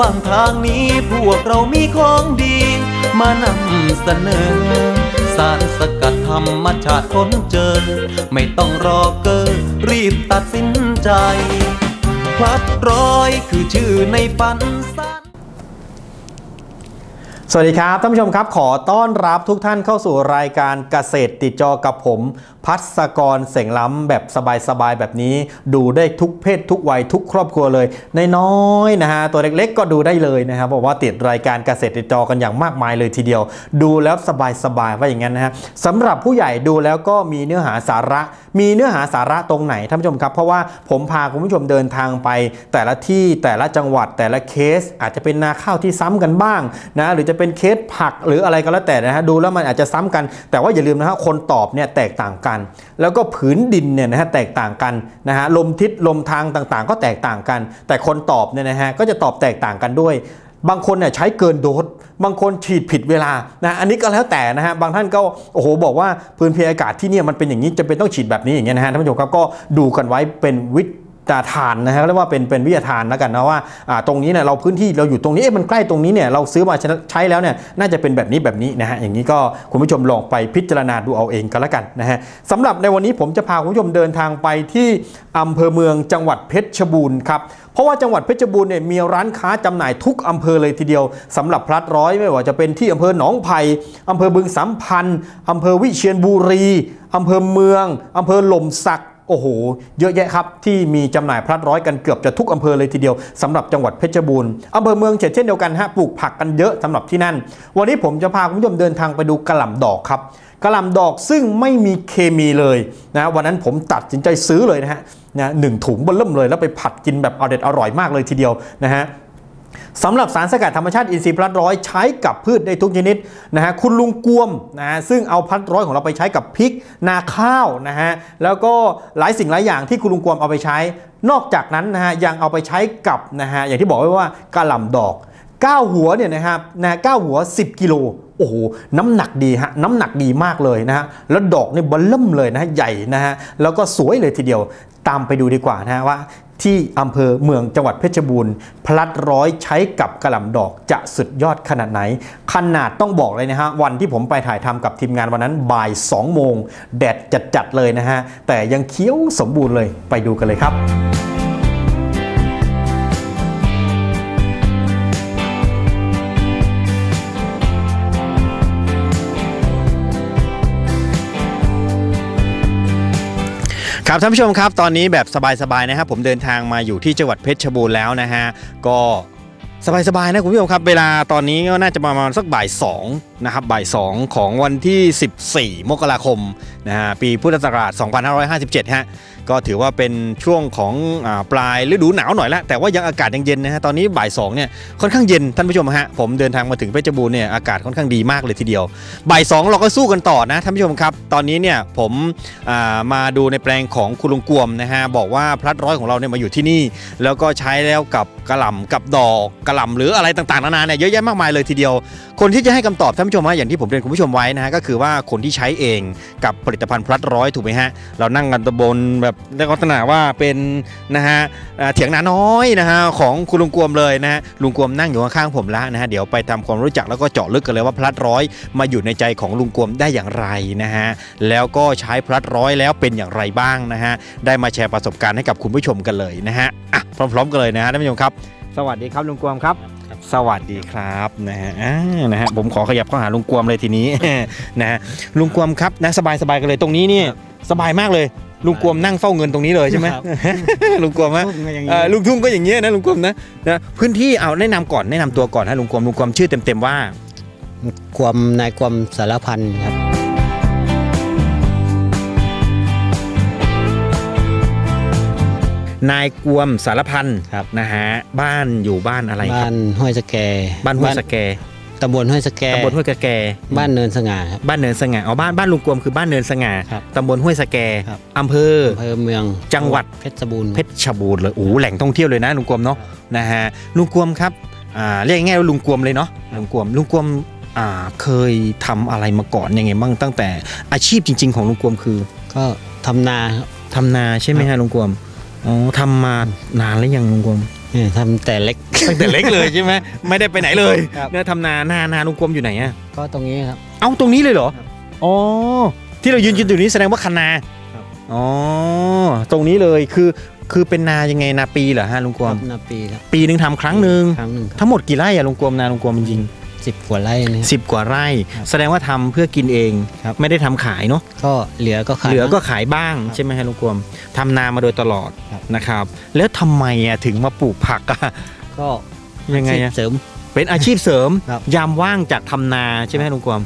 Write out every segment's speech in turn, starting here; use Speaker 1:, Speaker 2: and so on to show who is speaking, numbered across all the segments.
Speaker 1: ฟังทางนี้พวกเรามีของดี มานำเสนอ สารสกัดธรรมชาติค้นเจอ ไม่ต้องรอเกอรีบตัดสินใจ พลัดร้อยคือชื่อในฝันสัน
Speaker 2: สวัสดีครับท่านผู้ชมครับขอต้อนรับทุกท่านเข้าสู่รายการเกษตรติดจอกับผม พัศกรเสงล้ำแบบสบายๆแบบนี้ ดูได้ทุกเพศทุกวัยทุกครอบครัวเลยในน้อยๆนะฮะตัวเล็กๆ ก็ดูได้เลยนะครับบอกว่าติดรายการเกษตรติดจอกันอย่างมากมายเลยทีเดียว ดูแล้วสบายๆว่าอย่างนั้นนะฮะสำหรับผู้ใหญ่ดูแล้วก็มีเนื้อหาสาระ มีเนื้อหาสาระตรงไหนท่านผู้ชมครับเพราะว่าผมพาคุณผู้ชมเดินทางไป แต่ละที่แต่ละจังหวัดแต่ละเคส อาจจะเป็นนาข้าวที่ซ้ำกันบ้างนะหรือจะเป็นเคสผักหรืออะไรก็แล้วแต่นะฮะดูแล้วมันอาจจะซ้ำกัน แต่ว่าอย่าลืมนะฮะคนตอบเนี่ยแตกต่างกัน แล้วก็ผืนดินเนี่ยนะฮะแตกต่างกันนะฮะลมทิศลมทางต่างๆ ก็แตกต่างกัน แต่คนตอบเนี่ยนะฮะก็จะตอบแตกต่างกันด้วย บางคนเนี่ยใช้เกินโดสบางคนฉีดผิดเวลานะอันนี้ก็แล้วแต่นะฮะบางท่านก็โอ้โหบอกว่าพื้นเพอากาศที่เนี่ยมันเป็นอย่างนี้จะเป็นต้องฉีดแบบนี้อย่างเงี้ยนะฮะท่านผู้ชมครับก็ดูกันไว้เป็นวิ ทยาทานนะฮะเรียกว่าเป็นเป็นวิทยาทานแล้วกันนะว่าอ่าตรงนี้เนี่ยเราพื้นที่เราอยู่ตรงนี้เอ๊ะมันใกล้ตรงนี้เนี่ยเราซื้อมาใช้แล้วเนี่ยน่าจะเป็นแบบนี้แบบนี้นะฮะอย่างนี้ก็คุณผู้ชมลองไปพิจารณาดูเอาเองกันแล้วกันนะฮะสำหรับในวันนี้ผมจะพาคุณผู้ชมเดินทางไปที่อำเภอเมืองจังหวัดเพชรบูรณ์ครับเพราะว่าจังหวัดเพชรบูรณ์เนี่ยมีร้านค้าจำหน่ายทุกอำเภอเลยทีเดียวสำหรับพลัดร้อยไม่ว่าจะเป็นที่อำเภอหนองไผ่อำเภอบึงสัมพันธ์อำเภอวิเชียรบุรีอำเภอเมืองอำเภอหล่มสัก โอ้โห เยอะแยะครับ ที่มีจำหน่ายพลัดร้อยกันเกือบจะทุกอำเภอเลยทีเดียวสำหรับจังหวัดเพชรบูรณ์อำเภอเมืองเช่นเดียวกันฮะปลูกผักกันเยอะสำหรับที่นั่น วันนี้ผมจะพาคุณผู้ชมเดินทางไปดูกระหล่ำดอกครับกระหล่ำดอกซึ่งไม่มีเคมีเลยนะวันนั้นผมตัดสินใจซื้อเลยนะฮะนะหนึ่งถุงบนเริ่มเลยแล้วไปผัดกินแบบอร่อยอร่อยมากเลยทีเดียวนะฮะ สำหรับสารสกัดธรรมชาติอินทรีย์พลัดร้อยใช้กับพืชได้ทุกชนิดนะฮะคุณลุงกวมนะฮะซึ่งเอาพลัดร้อยของเราไปใช้กับพริกนาข้าวนะฮะแล้วก็หลายสิ่งหลายอย่างที่คุณลุงกวมเอาไปใช้ นอกจากนั้นนะฮะยังเอาไปใช้กับนะฮะอย่างที่บอกไว้ว่ากระหล่ำดอก 9 หัวเนี่ยนะครับนะเก้าหัว 10 กิโลโอ้โห น้ำหนักดีฮะ น้ำหนักดีมากเลยนะฮะ แล้วดอกนี่เบลเริ่มเลยนะฮะ ใหญ่นะฮะ แล้วก็สวยเลยทีเดียว ตามไปดูดีกว่านะฮะว่า ที่อำเภอเมืองจังหวัดเพชรบูรณ์ พลัดร้อยใช้กับกระหล่ำดอกจะสุดยอดขนาดไหน ขนาดต้องบอกเลยนะฮะ วันที่ผมไปถ่ายทำกับทีมงานวันนั้นบ่าย 2 โมง แดดจัดๆเลยนะฮะ แต่ยังเคี้ยวสมบูรณ์เลยไปดูกันเลยครับ ครับท่านผู้ชมครับตอนนี้แบบสบายๆนะครับ ผมเดินทางมาอยู่ที่จังหวัดเพชรบูรณ์แล้วนะฮะก็สบายๆนะคุณผู้ชมครับ เวลาตอนนี้ก็น่าจะประมาณสักบ่าย2นะครับบ่าย2ของวันที่ 14 มกราคมนะฮะปีพุทธศักราช 2557 ฮะ ก็ถือว่าเป็นช่วงของอปลายฤดูหนาวหน่อยละแต่ว่ายังอากาศยังเย็นนะฮะ ตอนนี้บ่าย2เนี่ยค่อนข้างเย็นท่านผู้ชมฮะ ผมเดินทางมาถึงเพชรบูรณ์เนี่ยอากาศค่อนข้างดีมากเลยทีเดียว บ่าย2เราก็สู้กันต่อนะท่านผู้ชมครับ ตอนนี้เนี่ยผมามาดูในแปลงของคุณลุงกวมนะฮะบอกว่าพลัดร้อยของเราเนี่ยมาอยู่ที่นี่ แล้วก็ใช้แล้วกับกระหล่ำกับดอกกระหล่ำหรืออะไรต่างๆนานาเนี่ยเยอะแยะมากมายเลยทีเดียว คนที่จะให้คำตอบท่านผู้ชมว่าอย่างที่ผมเรียนคุณผู้ชมไว้นะฮะก็คือว่าคนที่ใช้เองกับผผลิตภัณฑ์พลัดร้อยถูกไหมฮะเรานั่งกันตะบนแบบในลักษณะว่าเป็นนะฮะเถียงนาน้อยนะฮะของคุณลุงกวมเลยนะฮะลุงกวมนั่งอยู่ข้างๆผมแล้วนะฮะเดี๋ยวไปทำความรู้จักแล้วก็เจาะลึกกันเลยว่าพลัดร้อยมาอยู่ในใจของลุงกวมได้อย่างไรนะฮะแล้วก็ใช้พลัดร้อยแล้วเป็นอย่างไรบ้างนะฮะได้มาแชร์ประสบการณ์ให้กับคุณผู้ชมกันเลยนะฮะอะพร้อมๆกันเลยนะฮะท่านผู้ชมครับ สวัสดีครับลุงกวมครับ สวัสดีครับนะฮะอ่านะฮะผมขอขยับเข้าหาลุงกวมเลยทีนี้ นะฮะลุงกวมครับนะสบายๆกันเลยตรงนี้นี่สบายมากเลย ลุงกวมนั่งเฝ้าเงินตรงนี้เลยใช่ไหม
Speaker 3: ครับ
Speaker 2: ลุงกวมฮะ
Speaker 3: ทุ่งก็อย่าง
Speaker 2: เอ่
Speaker 3: นี้
Speaker 2: อลุงทุ่งก็อย่างเงี้ยนะลุงกวมนะนะพื้นที่เอาแนะนำก่อนแนะนำตัวก่อนฮะลุงกวมลุงกวมชื่อเต็มๆว่า
Speaker 3: ความนายความสารพันครับ
Speaker 2: นายกวมสารพันธ์
Speaker 3: ครับ
Speaker 2: นะฮะบ้านอยู่บ้านอะไรค
Speaker 3: บ้า
Speaker 2: รับ
Speaker 3: นห้วยสแก
Speaker 2: บ้านห้วยสแก
Speaker 3: ตำบลห้วยสแก
Speaker 2: ตำบลห้วยสแก
Speaker 3: บ้านเนินสง่าครับ
Speaker 2: บ้านเนินสง่าอ๋อบ้านบ้านลุงกวมคือบ้านเนินสง่า
Speaker 3: ครับ
Speaker 2: ตำบลห้วยสแก
Speaker 3: ครับ
Speaker 2: อำเภอ
Speaker 3: อำเภอเมือง
Speaker 2: จังหวัด
Speaker 3: เพชรบูรณ์
Speaker 2: เพชรบูรณ์เลยโอ้โหแหล่งท่องเที่ยวเลยนะลุงกวมเนาะนะฮะลุงกวมครับอ่าเรียกง่ายๆว่าลุงกวมเลยเนาะลุงกวมลุงกวมอ่าเคยทำอะไรมาก่อนยังไงบ้างตั้งแต่อาชีพจริง ๆ ของลุงกวมคือ
Speaker 3: ก็ทำนาครับ
Speaker 2: ทำนาใช่ไหมฮะลุงกวม อ๋อทำมานานแล้วยังลุงกวม
Speaker 3: เนี่ยทำแต่เล็ก
Speaker 2: ตั้งแต่เล็กเลยใช่ไหมไม่ได้ไปไหนเลย
Speaker 3: ครับ
Speaker 2: เนี่ยทำนานานาลุงกรมอยู่ไหนอะ
Speaker 3: ก็ตรงนี้ครับ
Speaker 2: เอ้าตรงนี้เลยเหรอ
Speaker 3: ครับ
Speaker 2: อ๋อที่เรายืนกินอยู่นี้แสดงว่าคันนา
Speaker 3: ครับ
Speaker 2: อ๋อตรงนี้เลยคือคือเป็นนายังไงนาปีเหรอฮะลุงกร
Speaker 3: ค
Speaker 2: ม
Speaker 3: รับนาปีครับ
Speaker 2: ปีหนึ่งทำครั้งหนึ่ง
Speaker 3: ครั้งหนึ่งครับ
Speaker 2: ทั้งหมดกี่ไร่อะลุงกรมนาลุงกรมจริง
Speaker 3: สิบกว่าไร่เนี่ย
Speaker 2: ๆสิบกว่าไร่
Speaker 3: ครับ
Speaker 2: แสดงว่าทำเพื่อกินเอง
Speaker 3: ครับ
Speaker 2: ไม่ได้ทำขายเนาะ
Speaker 3: ก็เหลือก็ขาย
Speaker 2: เหลือก็
Speaker 3: บ้าง
Speaker 2: ขายบ้าง
Speaker 3: ครับ
Speaker 2: ใช่ไหมฮะลุงกรมทำนามาโดยตลอด
Speaker 3: ครับ
Speaker 2: นะครับ แล้วทำไมอะถึงมาปลูกผักอะ
Speaker 3: ก็
Speaker 2: ยังไง
Speaker 3: อาชีพ
Speaker 2: อะ
Speaker 3: เสริม
Speaker 2: เป็นอาชีพเสริม
Speaker 3: ครับ
Speaker 2: ยามว่างจากทำนาใช่ไหมฮะลุงกรม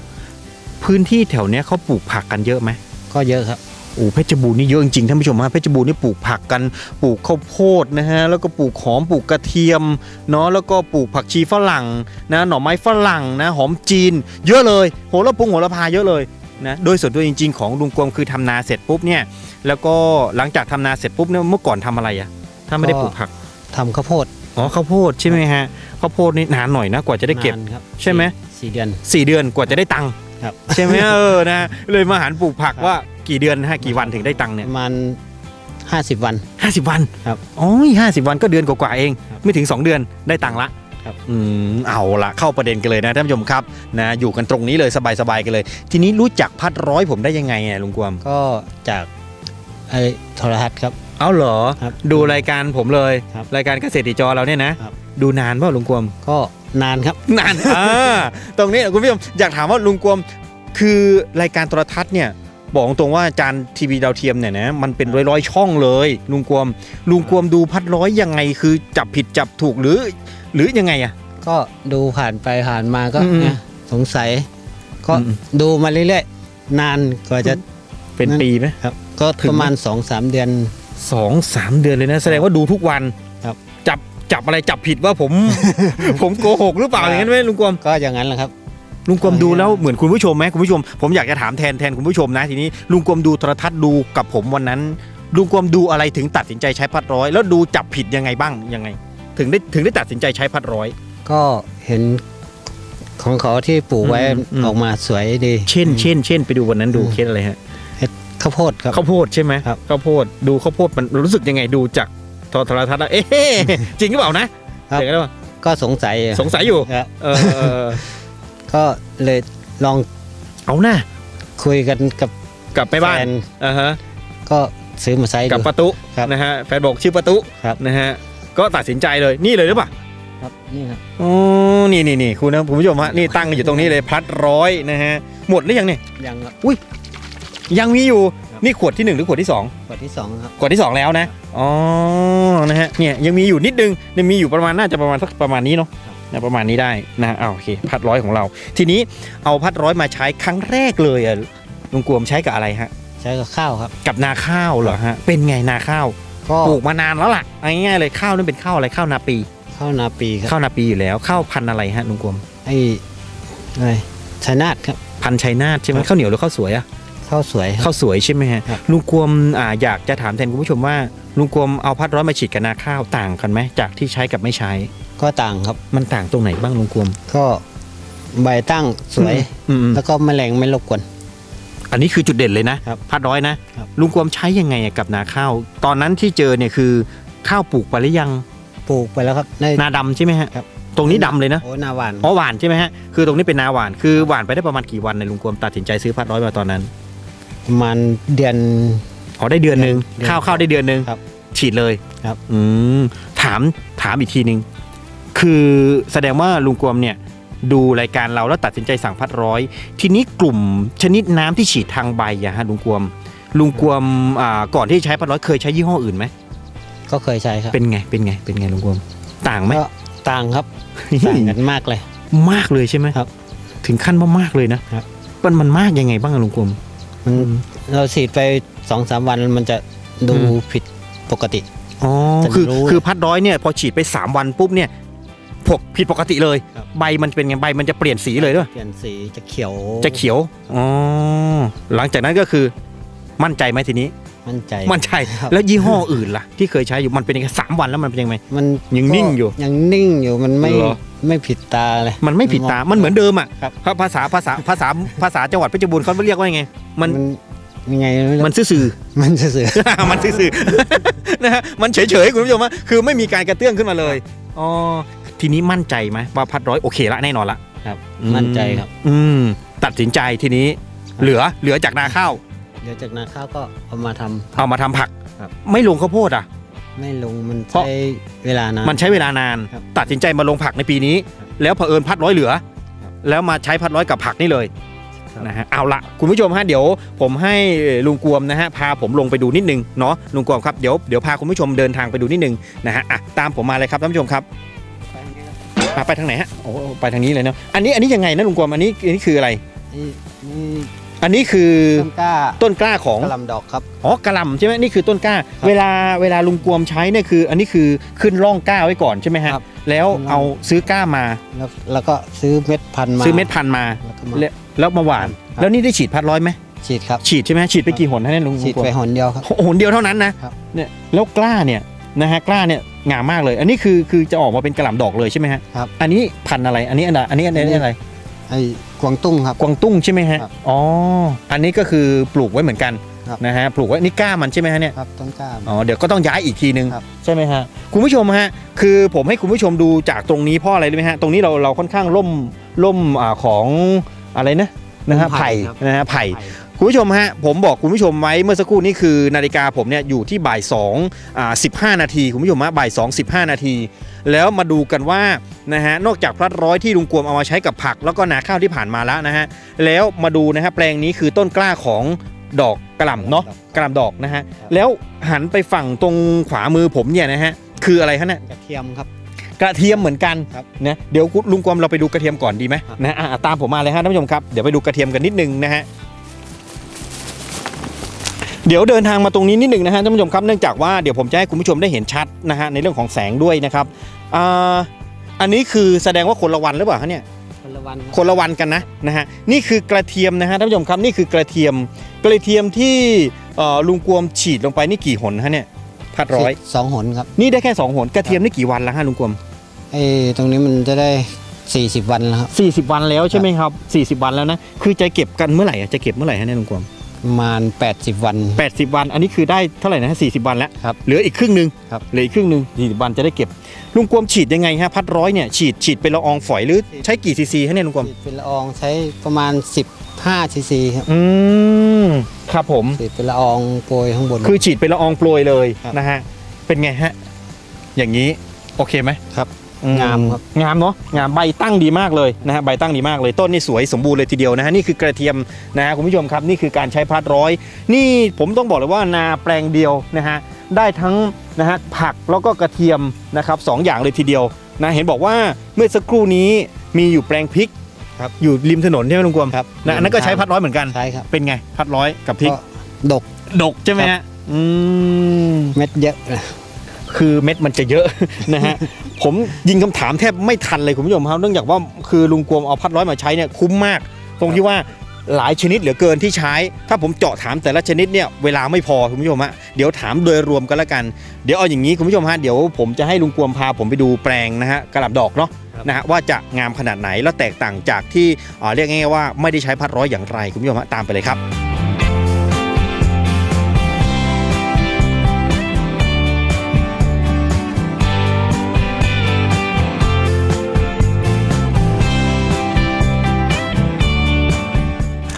Speaker 2: พื้นที่แถวเนี้ยเขาปลูกผักกันเยอะไหม
Speaker 3: ก็เยอะครับ
Speaker 2: โอ้เพชรบูรณ์นี่เยอะจริงๆท่านผู้ชมฮะเพชรบูรณ์นี่ปลูกผักกันปลูกข้าวโพดนะฮะแล้วก็ปลูกหอมปลูกกระเทียมเนาะแล้วก็ปลูกผักชีฝรั่งนะหน่อไม้ฝรั่งนะหอมจีน เยอะเลยโหระพงโหระพาเยอะเลยนะโดยส่วนตัวจริง ๆ ของลุงกวมคือทำนาเสร็จปุ๊บเนี่ยแล้วก็หลังจากทำนาเสร็จปุ๊บเนี่ยเมื่อก่อนทำอะไรอะถ้าไม่ได้
Speaker 3: ก็
Speaker 2: ปลูกผัก
Speaker 3: ทำข้าวโพด
Speaker 2: อ๋อข้าวโพดใช่ไหมฮะข้าวโพดนี่นานหน่อยนะกว่าจะได้เก็บ
Speaker 3: นานครับ
Speaker 2: ใช่ไหม
Speaker 3: สี่สี่เดือน
Speaker 2: สี่เดือนกว่าจะได้ตังค์
Speaker 3: ครับ
Speaker 2: ใช่ไหมเออนะเลยมาหันปลูกผัก
Speaker 3: ครับ
Speaker 2: ว่า กี่เดือนฮะกี่วันถึงได้ตังค์เนี่ย
Speaker 3: ประมาณห้าสิบวัน
Speaker 2: ห้าสิบวัน
Speaker 3: ครับ
Speaker 2: อ๋อห้าสิบวันก็เดือนกว่าๆเอง
Speaker 3: ครับ
Speaker 2: ไม่ถึง 2 เดือนได้ตังค์ละ
Speaker 3: ครับ
Speaker 2: อืมเอาละเข้าประเด็นกันเลยนะท่านผู้ชมครับนะอยู่กันตรงนี้เลยสบายๆกันเลย ทีนี้รู้จักพัดร้อยผมได้ยังไงอะลุงกวม
Speaker 3: ก็จากไอ้โทรทัศน์ครับ
Speaker 2: เอาเหรอ
Speaker 3: ครับ
Speaker 2: ดูรายการผมเลย
Speaker 3: ครับ
Speaker 2: รายการเกษตรติจอเราเนี่ยนะ ครับ ดูนานเปล่าลุงกวม
Speaker 3: ก็นานครับ
Speaker 2: นาน อ่าตรงนี้คุณผู้ชมอยากถามว่าลุงกวมคือรายการโทรทัศน์เนี่ย บอกตรงว่าจานทีวีดาวเทียมเนี่ยนะมันเป็นร้อยๆช่องเลย ลุงกวม ลุงกวมดูพัดร้อยยังไงคือจับผิดจับถูกหรือ หรือยังไงอะ
Speaker 3: ก็ดูผ่านไปผ่านมาก็
Speaker 2: อืม
Speaker 3: เนี่ยสงสัย ก็
Speaker 2: อืม
Speaker 3: ดูมาเรื่อยๆ นานกว่าจะ
Speaker 2: เป็น
Speaker 3: นั่น
Speaker 2: ปีไหม
Speaker 3: ครับ ก็
Speaker 2: ถึง
Speaker 3: ประมาณ
Speaker 2: ไหม
Speaker 3: สองสามเดือน
Speaker 2: สองสามเดือนเลยนะ แสดงว่าดูทุกวัน
Speaker 3: ครับ
Speaker 2: จับจับอะไรจับผิดว่าผม ผมโกหกหรือเปล่าอย่างนั้นไหมลุงกวม
Speaker 3: ก็อย่างนั้นแหละครับ
Speaker 2: ลุงกวม
Speaker 3: ใช่
Speaker 2: ดูแล้วเหมือนคุณผู้ชมไหมคุณผู้ชม ผมอยากจะถามแทนแทนคุณผู้ชมนะทีนี้ลุงกวมดูโทรทัศน์ดูกับผมวันนั้นลุงกวมดูอะไรถึงตัดสินใจใช้พัดร้อย แล้วดูจับผิดยังไงบ้างยังไง ถึงได้ถึงได้ตัดสินใจใช้พัดร้อย
Speaker 3: ก็เห็นของเขาที่ปลูกไว้
Speaker 2: อืมอืม
Speaker 3: ออกมาสวยดี
Speaker 2: เช่นเช่นเช่นไปดูวันนั้นดู
Speaker 3: อืม
Speaker 2: เคสอะไรฮะ
Speaker 3: ข้าวโพดครับ
Speaker 2: ข้าวโพดใช่ไหม
Speaker 3: ครับ
Speaker 2: ข้าวโพดดูข้าวโพดมันรู้สึกยังไงดูจากโทรทัศน์แล้วเอ๊ะจริงหรือเปล่านะครับเจ๋งหรือเปล่า
Speaker 3: ก็สงสัยอะ
Speaker 2: สงสัยอยู่
Speaker 3: ก็เลยลอง
Speaker 2: เอาหน้า
Speaker 3: คุยกันกับ
Speaker 2: กลับไปบ้าน
Speaker 3: แฟน
Speaker 2: อ่าฮะ
Speaker 3: ก็ซื้อมาใช้
Speaker 2: กับ
Speaker 3: ดู
Speaker 2: ประตุ
Speaker 3: ครับ
Speaker 2: นะฮะแฟนบอกชื่อประตุ
Speaker 3: ครับ
Speaker 2: นะฮะก็ตัดสินใจเลยนี่เลยหรือเปล่า
Speaker 3: ครับนี่ครับ
Speaker 2: อ๋อ นี่นี่นี่คุณนะคุณผู้ชมฮะ นี่ตั้งอยู่ตรงนี้เลยพลัดร้อยนะฮะ หมดหรือยังเนี่ย
Speaker 3: ยังครับ
Speaker 2: ยังมีอยู่
Speaker 3: ครับ
Speaker 2: นี่ขวดที่หนึ่งหรือขวดที่สอง
Speaker 3: ขวดที่สองครับ
Speaker 2: ขวดที่สองแล้วนะ อ๋อ นะฮะ เนี่ยยังมีอยู่นิดนึงยังมีอยู่ประมาณน่าจะประมาณสักประมาณนี้เนาะ นะประมาณนี้ได้นะฮะอ้าวโอเคพัดร้อยของเรา ทีนี้เอาพัดร้อยมาใช้ครั้งแรกเลยอะลุงกวมใช้กับอะไรฮะ
Speaker 3: ใช้กับข้าวครับ
Speaker 2: กับนาข้าวเหรอฮะเป็นไงนาข้าว
Speaker 3: ก็
Speaker 2: ปลูกมานานแล้วล่ะเอาง่ายๆเลยข้าวนั่นเป็นข้าวอะไรข้าวนาปี
Speaker 3: ข้าวนาปีครับ
Speaker 2: ข้าวนาปีอยู่แล้วข้าวพันธุ์อะไรฮะลุงกวม
Speaker 3: ไอ้อะไรชายนาทครับ
Speaker 2: พันธุ์ชัยนาทใช่ไหม
Speaker 3: ครับ
Speaker 2: ข้าวเหนียวหรือข้าวสวยอะ
Speaker 3: ข้าวสวยครับ
Speaker 2: ข้าวสวยใช่ไหมฮะ
Speaker 3: ครับ
Speaker 2: ลุงกวมอ่าอยากจะถามแทนคุณผู้ชมว่า ลุงกวมเอาพัดร้อยมาฉีดกับนาข้าวต่างกันไหมจากที่ใช้กับไม่ใช้
Speaker 3: ก็ต่างครับ
Speaker 2: มันต่างตรงไหนบ้างลุงกวม
Speaker 3: ก็ใบตั้งสวย
Speaker 2: อืมอืม
Speaker 3: แล้วก็แมลงไม่รบกวน
Speaker 2: อันนี้คือจุดเด่นเลยนะครับพัดร้อยนะ ครับ ลุงกวมใช้ยังไงอะกับนาข้าว ตอนนั้นที่เจอเนี่ยคือข้าวปลูกไปหรือยัง
Speaker 3: ปลูกไปแล้วครับใน
Speaker 2: นาดำใช่ไหมฮะ
Speaker 3: ครับ
Speaker 2: ตรงนี้ดำเลยนะ
Speaker 3: โอ้นาหวาน
Speaker 2: อ๋อหวานใช่ไหมฮะคือตรงนี้เป็นนาหวานคือหวานไปได้ประมาณกี่วันในยลุงกวมตัดสินใจซื้อพัดร้อยมาตอนนั้น
Speaker 3: ประมาณเดือน
Speaker 2: อ๋อได้เดือนหนึ่ง
Speaker 3: เดือน
Speaker 2: ข้าวข้าวได้เดือนหนึ่ง
Speaker 3: ครับ
Speaker 2: ฉีดเลย
Speaker 3: ครับ
Speaker 2: อืมถามถามอีกทีหนึ่งคือแสดงว่าลุงกวมเนี่ย ดูรายการเราแล้วตัดสินใจสั่งพัดร้อย ทีนี้กลุ่มชนิดน้ำที่ฉีดทางใบอะฮะลุงกวม ลุงกวมอ่าก่อนที่จะใช้พัดร้อยเคยใช้ยี่ห้ออื่นไหม
Speaker 3: ก็เคยใช้ครับ
Speaker 2: เป็นไงเป็นไงเป็นไงลุงกวม ต่างไหม
Speaker 3: ก็ต่างครับต่างกันมากเลย
Speaker 2: มากเลยใช่ไหม
Speaker 3: ครับ
Speaker 2: ถึงขั้นว่ามากเลยนะครับ มันมันมากยังไงบ้างอะลุงกวม
Speaker 3: มัน เราฉีดไปสองสามวันมันจะดู
Speaker 2: อืม
Speaker 3: ผิดปกติ
Speaker 2: อ๋อ
Speaker 3: จะ
Speaker 2: คือ
Speaker 3: รู้
Speaker 2: คือพัดร้อยเนี่ยพอฉีดไป 3 วันปุ๊บเนี่ยผกผิดปกติเลย
Speaker 3: ครับ
Speaker 2: ใบมันเป็นไงใบมันจะเปลี่ยนสีเลยด้วย
Speaker 3: เปลี่ยนสีจะเขียว
Speaker 2: จะเขียวอ๋อหลังจากนั้นก็คือมั่นใจไหมทีนี้
Speaker 3: มั่นใจ
Speaker 2: มั่นใจ
Speaker 3: ครับ
Speaker 2: แล้วยี่ห้ออื่นล่ะ ที่เคยใช้อยู่มันเป็นยังไงสามวันแล้วมันเป็นยังไง
Speaker 3: มัน
Speaker 2: ยังนิ่งอยู่
Speaker 3: ก็ยังนิ่งอยู่มันไม่
Speaker 2: เหรอ
Speaker 3: ไม่ผิดตาเลย
Speaker 2: มันไม่ผิดตามันเหมือนเดิมอะ
Speaker 3: ครับ
Speaker 2: ภาษาภาษาภาษาภาษาจังหวัดเพชรบูรณ์เขาเรียกว่ายังไงมัน
Speaker 3: มัน ยังไงไม่รู้
Speaker 2: มันซื่อ
Speaker 3: มันจะเสือ
Speaker 2: ๆมันซื่อๆนะฮะมันเฉยๆคุณผู้ชมฮะคือไม่มีการกระเตื้องขึ้นมาเลยอ๋อทีนี้มั่นใจไหมว่าพัดร้อยโอเคละแน่นอนละ
Speaker 3: ครับ
Speaker 2: อื
Speaker 3: มั่นใจครับ
Speaker 2: อืมตัดสินใจทีนี้ เหลือเหลือจากนาข้าว
Speaker 3: เดี๋ยวจากนาข้าวก็เอามาทำ
Speaker 2: เอามาทำผัก
Speaker 3: ครับ
Speaker 2: ไม่ลงข้าวโพดอะ
Speaker 3: ไม่ลงมัน
Speaker 2: เพราะ
Speaker 3: ใช้เวลานาน
Speaker 2: มันใช้เวลานาน
Speaker 3: ครับ
Speaker 2: ตัดสินใจมาลงผักในปีนี้
Speaker 3: ครับ
Speaker 2: แล้วเผอิญพัดร้อยเหลือ
Speaker 3: ครับ
Speaker 2: แล้วมาใช้พัดร้อยกับผักนี่เลย
Speaker 3: ครับ
Speaker 2: นะฮะเอาละคุณผู้ชมฮะเดี๋ยวผมให้ลุงกวมนะฮะพาผมลงไปดูนิดนึงเนาะลุงกวมครับเดี๋ยวเดี๋ยวพาคุณผู้ชมเดินทางไปดูนิดนึงนะฮะอะตามผมมาเลยครับท่านผู้ชมครับอะไปทางไหนฮะโอ้ไปทางนี้เลยเนาะอันนี้อันนี้ยังไงนะลุงกวมอันนี้อันนี้คืออะไร
Speaker 3: นี่นี่
Speaker 2: อันนี้คือ
Speaker 3: ต้นกล้า
Speaker 2: ต้นกล้าของ
Speaker 3: กระหลำดอกครับ
Speaker 2: อ๋อกระหลำใช่ไหมนี่คือต้นกล้า
Speaker 3: ครับ
Speaker 2: เวลาเวลาลุงกวมใช้เนี่ยคือ อันนี้คือขึ้นร่องกล้าไว้ก่อนใช่ไหมฮะ
Speaker 3: ครับ
Speaker 2: แล้ว
Speaker 3: ขึ้นร่อง
Speaker 2: เอาซื้อกล้ามา
Speaker 3: แล้วแล้วก็ซื้อเม็ดพันธุ์มา
Speaker 2: ซื้อเม็ดพันธุ์มา
Speaker 3: แล้วก็มา
Speaker 2: แล้วแล้วมาหวาน
Speaker 3: ครับ
Speaker 2: แล้วนี่ได้ฉีดพัดร้อยไหม
Speaker 3: ฉีดครับ
Speaker 2: ฉีดใช่ไหมฉีดไปกี่หนฮะเนี่ยลุง
Speaker 3: ฉีดไปหนเดียวครับ
Speaker 2: โอ้โหหนเดียวเท่านั้นนะครับ เนี่ยแล้วกล้าเนี่ยนะฮะกล้าเนี่ยงามมากเลย อันนี้คือคือจะออกมาเป็นกระหล่ำดอกเลยใช่ไหมฮะ
Speaker 3: ครับ
Speaker 2: อันนี้พันธุ์อะไร อันนี้อันไหนอันนี้อันนี้อะไร
Speaker 3: ไอ้ กวางตุ้งครับ
Speaker 2: กวางตุ้งใช่ไหมฮะ
Speaker 3: ครับ
Speaker 2: อ๋อ อันนี้ก็คือปลูกไว้เหมือนกัน
Speaker 3: ครับ
Speaker 2: นะฮะ ปลูกไว้นี่กล้ามันใช่ไหมฮะเนี่ย
Speaker 3: ครับต้นกล้า
Speaker 2: อ๋อ เดี๋ยวก็ต้องย้ายอีกทีนึง
Speaker 3: ครับ
Speaker 2: ใช่ไหมฮะ คุณผู้ชมฮะ คือผมให้คุณผู้ชมดูจากตรงนี้เพราะอะไรรู้ไหมฮะ ตรงนี้เราเราค่อนข้างล่มล่มอ่าของอะไรนะ นะฮะ
Speaker 3: ล่มไผ่
Speaker 2: ไผ่
Speaker 3: ครับ
Speaker 2: นะฮะ ไผ่ คุณผู้ชมฮะผมบอกคุณผู้ชมไว้เมื่อสักครู่นี้คือนาฬิกาผมเนี่ยอยู่ที่บ่าย2อ่า15 นาทีคุณผู้ชมฮะบ่าย2 15 นาที แล้วมาดูกันว่านะฮะนอกจากพลัดร้อยที่ลุงกวมเอามาใช้กับผัก แล้วก็นาข้าวที่ผ่านมาแล้วนะฮะแล้วมาดูนะฮะแปลงนี้คือต้นกล้าของดอกกระหล่ำเนาะกระหล่ำดอกนะฮะแล้วหันไปฝั่งตรงขวามือผมเนี่ยนะฮะคืออะไรฮะเนี่ย
Speaker 3: กระเทียมครับ
Speaker 2: กระเทียมเหมือนกัน
Speaker 3: ครับ
Speaker 2: นะเดี๋ยวลุงกวมเราไปดูกระเทียมก่อนดีไหม
Speaker 3: ครับ
Speaker 2: นะอะตามผมมาเลยฮะท่านผู้ชมครับเดี๋ยวไปดูกระเทียมกันนิดนึงนะฮะ เดี๋ยวเดินทางมาตรงนี้นิดนึงนะฮะท่านผู้ชมครับเนื่องจากว่าเดี๋ยวผมจะให้คุณผู้ชมได้เห็นชัดนะฮะในเรื่องของแสงด้วยนะครับอ่าอันนี้คือแสดงว่าคนละวันหรือเปล่าฮะเนี่ย
Speaker 3: คนละวันครับ
Speaker 2: คนละวันกันนะนะฮะนี่คือกระเทียมนะฮะท่านผู้ชมครับนี่คือกระเทียมกระเทียมที่เอ่อลุงกวมฉีดลงไปนี่กี่หนฮะเนี่ยพัดร้อย
Speaker 3: สองหนครับ
Speaker 2: นี่ได้แค่สองหนกระเทียมนี่กี่วันแล้วฮะลุงกวม
Speaker 3: ไอ้ตรงนี้มันจะได้ 40 วันแล้วครับ
Speaker 2: 40 วันแล้วใช่ไหมครับ 40 วันแล้วนะคือจะเก็บกันเมื่อไหร่อะจะเก็บเมื่อไหร่ฮะเนี่ยลุงกวม
Speaker 3: ประ มาณ 80 วัน
Speaker 2: 80 วัน อันนี้คือได้เท่าไหร่นะ40 วันแล้ว
Speaker 3: ครับ
Speaker 2: เหลืออีกครึ่งหนึ่ง
Speaker 3: ครับ
Speaker 2: เหลืออีกครึ่งหนึ่ง40 วันจะได้เก็บ ลุงกวมฉีดยังไงฮะพัดร้อยเนี่ยฉีดฉีดเป็นละอองฝอยหรือใช้กี่ซีซีฮะเนี่ยลุงกวม
Speaker 3: ฉีดเป็นละอองใช้ประมาณ 15ซีซีครับ
Speaker 2: อืมครับผม
Speaker 3: ฉีดเป็นละอองโปรยข้างบน
Speaker 2: คือฉีดเป็นละอองโปรยเลย
Speaker 3: ครับ
Speaker 2: นะฮะเป็นไงฮะอย่างนี้โอเคไหม
Speaker 3: ครับ
Speaker 2: อื
Speaker 3: งามครับ
Speaker 2: งามเนาะงามใบตั้งดีมากเลยนะฮะใบตั้งดีมากเลยต้นนี่สวยสมบูรณ์เลยทีเดียวนะฮะนี่คือกระเทียมนะฮะคุณผู้ชมครับนี่คือการใช้พัดร้อย นี่ผมต้องบอกเลยว่านาแปลงเดียวนะฮะได้ทั้งนะฮะผักแล้วก็กระเทียมนะครับสองอย่างเลยทีเดียวนะเห็นบอกว่าเมื่อสักครู่นี้มีอยู่แปลงพริก
Speaker 3: ครับ
Speaker 2: อยู่ริมถนนใช่ไหมลุงกวม
Speaker 3: ครับ
Speaker 2: นะอันนั้นก็ใช้พัดร้อยเหมือนกัน
Speaker 3: ใช่ครับ
Speaker 2: เป็นไงพัดร้อยกับพริก
Speaker 3: ก็ดก
Speaker 2: ดกใช่ไหมฮะอืม
Speaker 3: เม็ดเยอะนะ
Speaker 2: คือเม็ดมันจะเยอะนะฮะผมยิงคำถามแทบไม่ทันเลยคุณผู้ชมครับเนื่องจากว่าคือลุงกวมเอาพัดร้อยมาใช้เนี่ยคุ้มมาก ตรงที่ว่าหลายชนิดเหลือเกินที่ใช้ ถ้าผมเจาะถามแต่ละชนิดเนี่ยเวลาไม่พอคุณผู้ชมฮะเดี๋ยวถามโดยรวมกันละกัน เดี๋ยวเอาอย่างนี้คุณผู้ชมฮะเดี๋ยวผมจะให้ลุงกวมพาผมไปดูแปลงนะฮะกระหล่ำดอกเนาะนะฮะว่าจะงามขนาดไหนแล้วแตกต่างจากที่อ่าเรียกง่ายๆว่าไม่ได้ใช้พัดร้อยอย่างไรคุณผู้ชมฮะตามไปเลยครับ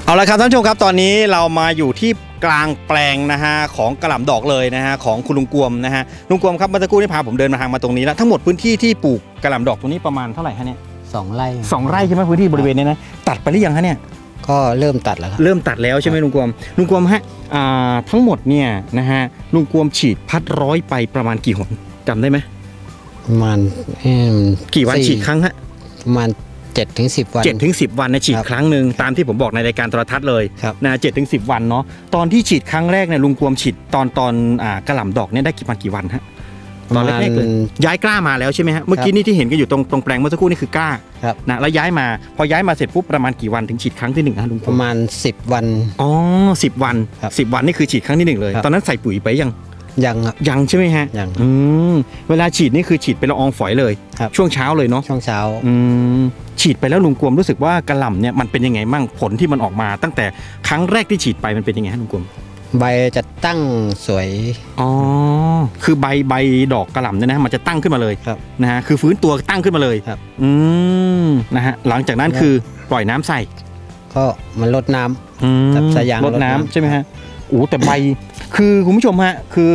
Speaker 2: เอาละครับท่านผู้ชมครับตอนนี้เรามาอยู่ที่กลางแปลงนะฮะของกระหล่ำดอกเลยนะฮะของคุณลุงกวมนะฮะลุงกวมครับเมื่อสักครู่ที่พาผมเดินมาทางมาตรงนี้แล้วทั้งหมดพื้นที่ที่ปลูกกระหล่ำดอกตรงนี้ประมาณเท่าไหร่ฮะเนี่ย
Speaker 3: สองไร่
Speaker 2: สองไร่ใช่ไหมพื้นที่บริเวณนี้นะตัดไปหรือยังฮะเนี่ย
Speaker 3: ก็เริ่มตัดแล้วครับ
Speaker 2: เริ่มตัดแล้วใช่ไหมลุงกวมลุงกวมฮะอ่าทั้งหมดเนี่ยนะฮะลุงกวมฉีดพัดร้อยไปประมาณกี่หนจำได้ไหม
Speaker 3: ประมาณเอิ่ม
Speaker 2: กี่วัน
Speaker 3: สี่
Speaker 2: ฉีดครั้งฮะ
Speaker 3: ประมาณ 7ถึง10 วัน
Speaker 2: เจ็ดถึงสิบวันนะฉีด
Speaker 3: ครับ
Speaker 2: ครั้งหนึ่งตามที่ผมบอกในรายการโทรทัศน์เลย
Speaker 3: ครับ
Speaker 2: นะเจ็ดถึงสิบวันเนาะตอนที่ฉีดครั้งแรกเนี่ยลุงกวมฉีดตอนตอนอ่ากระหล่ำดอกเนี่ยได้กี่วันกี่วันฮะตอนแรกๆเลยย้ายกล้ามาแล้วใช่ไหมฮะเมื่อกี้นี่ที่เห็นกันอยู่ตรงตรงแปลงเมื่อสักครู่นี่คือกล้า
Speaker 3: ครับ
Speaker 2: นะแล้วย้ายมาพอย้ายมาเสร็จปุ๊บประมาณกี่วันถึงฉีดครั้งที่หนึ่งฮะลุงก
Speaker 3: ป
Speaker 2: วม
Speaker 3: ระมาณ 10 วัน
Speaker 2: อ๋อสิบวัน
Speaker 3: ครับ
Speaker 2: สิบวันนี่คือฉีดครั้งที่หนึ่งเลย
Speaker 3: ครับ
Speaker 2: ตอนนั้นใส่ปุ๋ยไปยัง
Speaker 3: ยังครับ
Speaker 2: ยังใช่ไหมฮะ
Speaker 3: ยัง
Speaker 2: อืมเวลาฉีดนี่คือฉีดเป็นละอองฝอยเลย
Speaker 3: ครับ
Speaker 2: ช่วงเช้าเลยเนาะ
Speaker 3: ช่วงเช้า
Speaker 2: อืมฉีดไปแล้วลุงกวมรู้สึกว่ากระหล่ำเนี่ยมันเป็นยังไงมั่งผลที่มันออกมา ตั้งแต่ครั้งแรกที่ฉีดไปมันเป็นยังไงฮะลุงกวม
Speaker 3: ใบจะตั้งสวย
Speaker 2: อ๋อคือใบใบดอกกระหล่ำเนี่ยนะมันจะตั้งขึ้นมาเลย
Speaker 3: ครับ
Speaker 2: นะฮะคือฟื้นตัวตั้งขึ้นมาเลย
Speaker 3: ครับ
Speaker 2: อืมนะฮะหลังจากนั้นคือปล่อยน้ำใส่
Speaker 3: ก็มันลดน้ำ
Speaker 2: อืม
Speaker 3: จับสายยาง
Speaker 2: รดน้ำ
Speaker 3: รดน้ำ
Speaker 2: ใช่ไหมฮะโอ้แต่ใบ คือคุณผู้ชมฮะคือ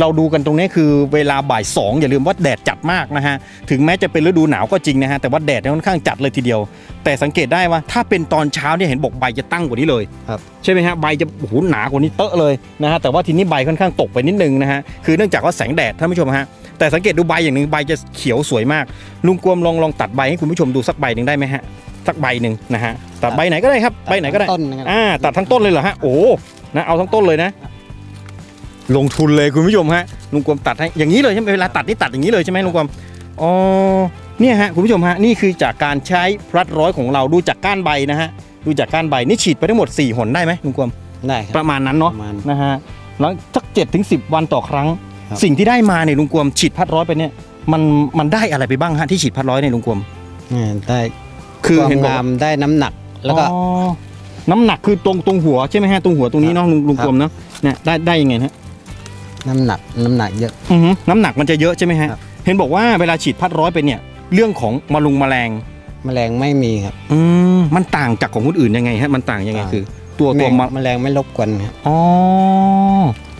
Speaker 2: เราดูกันตรงนี้คือเวลาบ่ายสองอย่าลืมว่าแดดจัดมากนะฮะ ถึงแม้จะเป็นฤดูหนาวก็จริงนะฮะ แต่ว่าแดดเนี่ยค่อนข้างจัดเลยทีเดียว แต่สังเกตได้ว่าถ้าเป็นตอนเช้าเนี่ยเห็นบอกใบจะตั้งกว่านี้เลย
Speaker 3: ครับ
Speaker 2: ใช่ไหมฮะใบจะโอ้โหหนากว่านี้เตอะเลยนะฮะแต่ว่าทีนี้ใบค่อนข้างตกไปนิดนึงนะฮะคือเนื่องจากว่าแสงแดดท่านผู้ชมฮะแต่สังเกตดูใบอย่างหนึ่งใบจะเขียวสวยมาก ลุงกวมลองลองตัดใบให้คุณผู้ชมดูสักใบหนึ่งได้ไหมฮะสักใบหนึ่งนะฮะตัดใบไหนก็ได้ครับใบไหนก็ได้
Speaker 3: ต้นนะครับ
Speaker 2: อ่าตัดทั้งต้นเลยเหรอฮะโอ้ นะเอาทั้งต้นเลยนะ ลงทุนเลยคุณผู้ชมฮะลุงกวมตัดให้อย่างนี้เลยใช่ไหมเวลาตัดนี่ตัดอย่างนี้เลยใช่ไหมลุงกวมอ๋อเนี่ยฮะคุณผู้ชมฮะนี่คือจากการใช้พลัดร้อยของเราดูจากก้านใบนะฮะดูจากก้านใบนี่ฉีดไปทั้งหมด 4 หนได้ไหมลุงกวม
Speaker 3: ได้ค
Speaker 2: ป
Speaker 3: รับ
Speaker 2: ระมาณนั้นเนาะ
Speaker 3: ประมาณ
Speaker 2: นะฮะหลังสักเจ็ดถึงสิวันต่อครั้ง
Speaker 3: ครับ
Speaker 2: สิ่งที่ได้มาเนี่ยลุงกวมฉีดพัดร้อยไปเนี่ยมันมันได้อะไรไปบ้างฮะที่ฉีดพัดร้อยเนี่ยลุงกวม
Speaker 3: อ่าได้
Speaker 2: คือ
Speaker 3: ความ
Speaker 2: เห็นบอก
Speaker 3: งา
Speaker 2: ว่า
Speaker 3: มได้น้ำหนักแล้วก็
Speaker 2: อ๋อ น้ำหนักคือตรงตรงหัวใช่ไหมฮะตรงหัวตรงนี้เนาะลุงลุง
Speaker 3: ครับ
Speaker 2: กลมเนาะเนี่ยได้ได้ยังไงนะ
Speaker 3: น้ำหนักน้ำหนักเยอะ
Speaker 2: อือฮึน้ำหนักมันจะเยอะใช่ไหมฮะ
Speaker 3: ครับ
Speaker 2: เห็นบอกว่าเวลาฉีดพัดร้อยไปเนี่ย เรื่องของมะลุงแมลง
Speaker 3: แมลงไม่มีครับ
Speaker 2: อืมมันต่างจากของคนอื่นยังไงฮะมันต่างยังไง
Speaker 3: ต่าง
Speaker 2: คือ ตัวตัว
Speaker 3: แม
Speaker 2: มะ
Speaker 3: งแมลงไม่รบกวนครับ
Speaker 2: อ๋อ